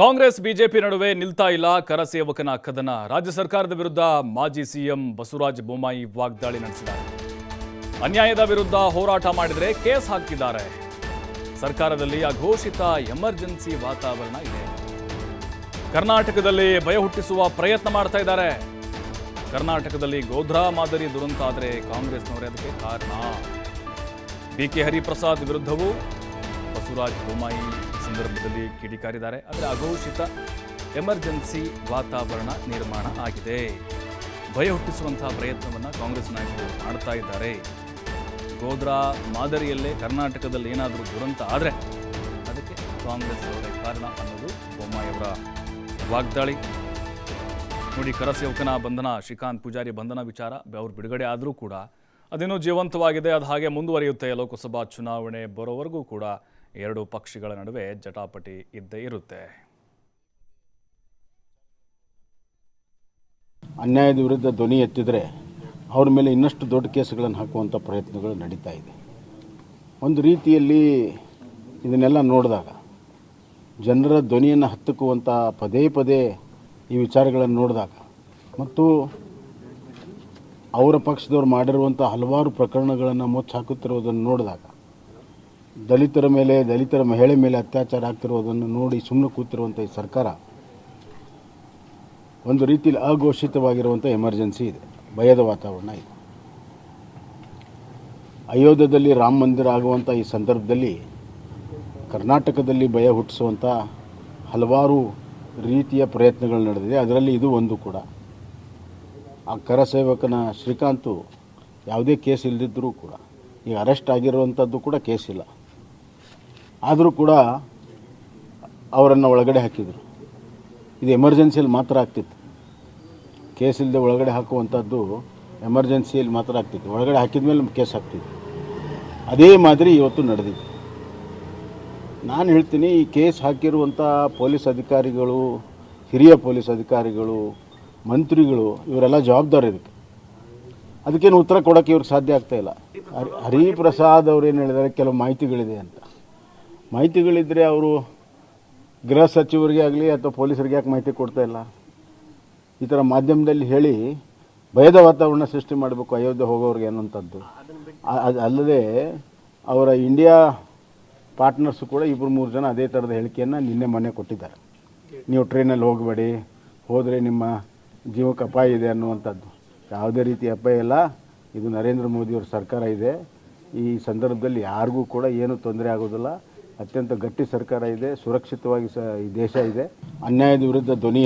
Congress, BJP ನಡುವೆ ನಿಲ್ತಾ ಇಲ್ಲ ಕರಸೇವಕನ ಕದನ. ರಾಜ್ಯ ಸರ್ಕಾರದ ವಿರುದ್ಧ ಮಾಜಿ ಸಿಎಂ ಬಸವರಾಜ ಬೊಮ್ಮಾಯಿ ವಾಗ್ದಾಳಿ ನಡೆಸಿದ್ದಾರೆ. ಅನ್ಯಾಯದ ವಿರುದ್ಧ ಹೋರಾಟ ಮಾಡಿದರೆ ಕೇಸ್ ಹಾಕಿದ್ದಾರೆ. ಸರ್ಕಾರದಲ್ಲಿ ಅಘೋಷಿತ ಎಮರ್ಜೆನ್ಸಿ ವಾತಾವರಣ ಇದೆ. ಕರ್ನಾಟಕದಲ್ಲಿ ಭಯ ಹುಟ್ಟಿಸುವ ಪ್ರಯತ್ನ ಮಾಡ್ತಾ ಇದ್ದಾರೆ. ಕರ್ನಾಟಕದಲ್ಲಿ ಗೋಧ್ರಾ ಮಾದರಿ ದುರಂತ ಆದರೆ ಕಾಂಗ್ರೆಸ್ನವರೇ ಅದಕ್ಕೆ ಕಾರಣ. ಬಿ ಕೆ ಹರಿಪ್ರಸಾದ್ ವಿರುದ್ಧವೂ ಬಸವರಾಜ ಬೊಮ್ಮಾಯಿ ಸಂದರ್ಭದಲ್ಲಿ ಕಿಡಿಕಾರಿದ್ದಾರೆ. ಅಂದರೆ ಅಘೋಷಿತ ಎಮರ್ಜೆನ್ಸಿ ವಾತಾವರಣ ನಿರ್ಮಾಣ ಆಗಿದೆ. ಭಯ ಹುಟ್ಟಿಸುವಂತಹ ಪ್ರಯತ್ನವನ್ನು ಕಾಂಗ್ರೆಸ್ ನಾಯಕರು ಮಾಡ್ತಾ ಇದ್ದಾರೆ. ಗೋಧ್ರಾ ಮಾದರಿಯಲ್ಲೇ ಕರ್ನಾಟಕದಲ್ಲಿ ಏನಾದರೂ ದುರಂತ ಆದರೆ ಅದಕ್ಕೆ ಕಾಂಗ್ರೆಸ್ ಕಾರಣ ಅನ್ನೋದು ಬೊಮ್ಮಾಯಿಯವರ ವಾಗ್ದಾಳಿ. ನೋಡಿ, ಕರಸೇವಕನ ಬಂಧನ, ಶ್ರೀಕಾಂತ್ ಪೂಜಾರಿ ಬಂಧನ ವಿಚಾರ ಅವರು ಬಿಡುಗಡೆ ಆದರೂ ಕೂಡ ಅದೇನೋ ಜೀವಂತವಾಗಿದೆ, ಅದು ಹಾಗೆ ಮುಂದುವರಿಯುತ್ತೆ ಲೋಕಸಭಾ ಚುನಾವಣೆ ಬರೋವರೆಗೂ ಕೂಡ. ಎರಡು ಪಕ್ಷಗಳ ನಡುವೆ ಜಟಾಪಟಿ ಇದ್ದೇ ಇರುತ್ತೆ. ಅನ್ಯಾಯದ ವಿರುದ್ಧ ಧ್ವನಿ ಎತ್ತಿದರೆ ಅವ್ರ ಮೇಲೆ ಇನ್ನಷ್ಟು ದೊಡ್ಡ ಕೇಸುಗಳನ್ನು ಹಾಕುವಂಥ ಪ್ರಯತ್ನಗಳು ನಡೀತಾ ಇದೆ. ಒಂದು ರೀತಿಯಲ್ಲಿ ಇದನ್ನೆಲ್ಲ ನೋಡಿದಾಗ ಜನರ ಧ್ವನಿಯನ್ನು ಹತ್ತುಕುವಂಥ ಪದೇ ಪದೇ ಈ ವಿಚಾರಗಳನ್ನು ನೋಡಿದಾಗ ಮತ್ತು ಅವರ ಪಕ್ಷದವ್ರು ಮಾಡಿರುವಂಥ ಹಲವಾರು ಪ್ರಕರಣಗಳನ್ನು ಮುಚ್ಚಾಕುತ್ತಿರುವುದನ್ನು ನೋಡಿದಾಗ ದಲಿತರ ಮೇಲೆ, ದಲಿತರ ಮಹಿಳೆ ಮೇಲೆ ಅತ್ಯಾಚಾರ ಆಗ್ತಿರುವುದನ್ನು ನೋಡಿ ಸುಮ್ಮನೆ ಕೂತಿರುವಂಥ ಈ ಸರ್ಕಾರ ಒಂದು ರೀತಿಯಲ್ಲಿ ಅಘೋಷಿತವಾಗಿರುವಂಥ ಎಮರ್ಜೆನ್ಸಿ ಇದೆ. ಭಯದ ವಾತಾವರಣ ಇದೆ. ಅಯೋಧ್ಯದಲ್ಲಿ ರಾಮ ಮಂದಿರ ಆಗುವಂಥ ಈ ಸಂದರ್ಭದಲ್ಲಿ ಕರ್ನಾಟಕದಲ್ಲಿ ಭಯ ಹುಟ್ಟಿಸುವಂಥ ಹಲವಾರು ರೀತಿಯ ಪ್ರಯತ್ನಗಳು ನಡೆದಿದೆ. ಅದರಲ್ಲಿ ಇದು ಒಂದು ಕೂಡ. ಆ ಕರಸೇವಕನ ಶ್ರೀಕಾಂತು ಯಾವುದೇ ಕೇಸ್ ಇಲ್ಲದಿದ್ದರೂ ಕೂಡ ಈಗ ಅರೆಸ್ಟ್ ಆಗಿರುವಂಥದ್ದು ಕೂಡ ಕೇಸ್ ಇಲ್ಲ. ಆದರೂ ಕೂಡ ಅವರನ್ನು ಒಳಗಡೆ ಹಾಕಿದರು. ಇದು ಎಮರ್ಜೆನ್ಸಿಯಲ್ಲಿ ಮಾತ್ರ ಆಗ್ತಿತ್ತು. ಕೇಸ್ ಇಲ್ಲದೆ ಒಳಗಡೆ ಹಾಕುವಂಥದ್ದು ಎಮರ್ಜೆನ್ಸಿಯಲ್ಲಿ ಮಾತ್ರ ಆಗ್ತಿತ್ತು. ಒಳಗಡೆ ಹಾಕಿದ ಮೇಲೆ ಕೇಸ್ ಆಗ್ತಿತ್ತು. ಅದೇ ಮಾದರಿ ಇವತ್ತು ನಡೆದಿದೆ. ನಾನು ಹೇಳ್ತೀನಿ, ಈ ಕೇಸ್ ಹಾಕಿರುವಂಥ ಪೊಲೀಸ್ ಅಧಿಕಾರಿಗಳು, ಹಿರಿಯ ಪೊಲೀಸ್ ಅಧಿಕಾರಿಗಳು, ಮಂತ್ರಿಗಳು, ಇವರೆಲ್ಲ ಜವಾಬ್ದಾರಿ ಇದಕ್ಕೆ. ಅದಕ್ಕೇನು ಉತ್ತರ ಕೊಡೋಕ್ಕೆ ಇವ್ರಿಗೆ ಸಾಧ್ಯ ಆಗ್ತಾ ಇಲ್ಲ. ಹರಿ ಹರಿಪ್ರಸಾದ್ ಅವ್ರು ಏನು ಹೇಳಿದ್ದಾರೆ, ಕೆಲವು ಮಾಹಿತಿಗಳಿದೆ ಅಂತ. ಮಾಹಿತಿಗಳಿದ್ದರೆ ಅವರು ಗೃಹ ಸಚಿವರಿಗೆ ಆಗಲಿ ಅಥವಾ ಪೊಲೀಸರಿಗೆ ಯಾಕೆ ಮಾಹಿತಿ ಕೊಡ್ತಾ ಇಲ್ಲ? ಈ ಥರ ಮಾಧ್ಯಮದಲ್ಲಿ ಹೇಳಿ ಭಯದ ವಾತಾವರಣ ಸೃಷ್ಟಿ ಮಾಡಬೇಕು ಅಯೋಧ್ಯೆ ಹೋಗೋರಿಗೆ ಅನ್ನೋಂಥದ್ದು ಅಲ್ಲದೆ ಅವರ ಇಂಡಿಯಾ ಪಾರ್ಟ್ನರ್ಸು ಕೂಡ ಇಬ್ಬರು ಮೂರು ಜನ ಅದೇ ಥರದ ಹೇಳಿಕೆಯನ್ನು ನಿನ್ನೆ ಮೊನ್ನೆ ಕೊಟ್ಟಿದ್ದಾರೆ. ನೀವು ಟ್ರೈನಲ್ಲಿ ಹೋಗಬೇಡಿ, ಹೋದರೆ ನಿಮ್ಮ ಜೀವಕ್ಕೆ ಅಪಾಯ ಇದೆ ಅನ್ನುವಂಥದ್ದು. ಯಾವುದೇ ರೀತಿ ಅಪಾಯ ಇಲ್ಲ. ಇದು ನರೇಂದ್ರ ಮೋದಿಯವ್ರ ಸರ್ಕಾರ ಇದೆ. ಈ ಸಂದರ್ಭದಲ್ಲಿ ಯಾರಿಗೂ ಕೂಡ ಏನೂ ತೊಂದರೆ ಆಗೋದಿಲ್ಲ. ಅತ್ಯಂತ ಗಟ್ಟಿ ಸರ್ಕಾರ ಇದೆ ಸುರಕ್ಷಿತವಾಗಿ ಸ ಈ ದೇಶ ಇದೆ. ಅನ್ಯಾಯದ ವಿರುದ್ಧ ಧ್ವನಿ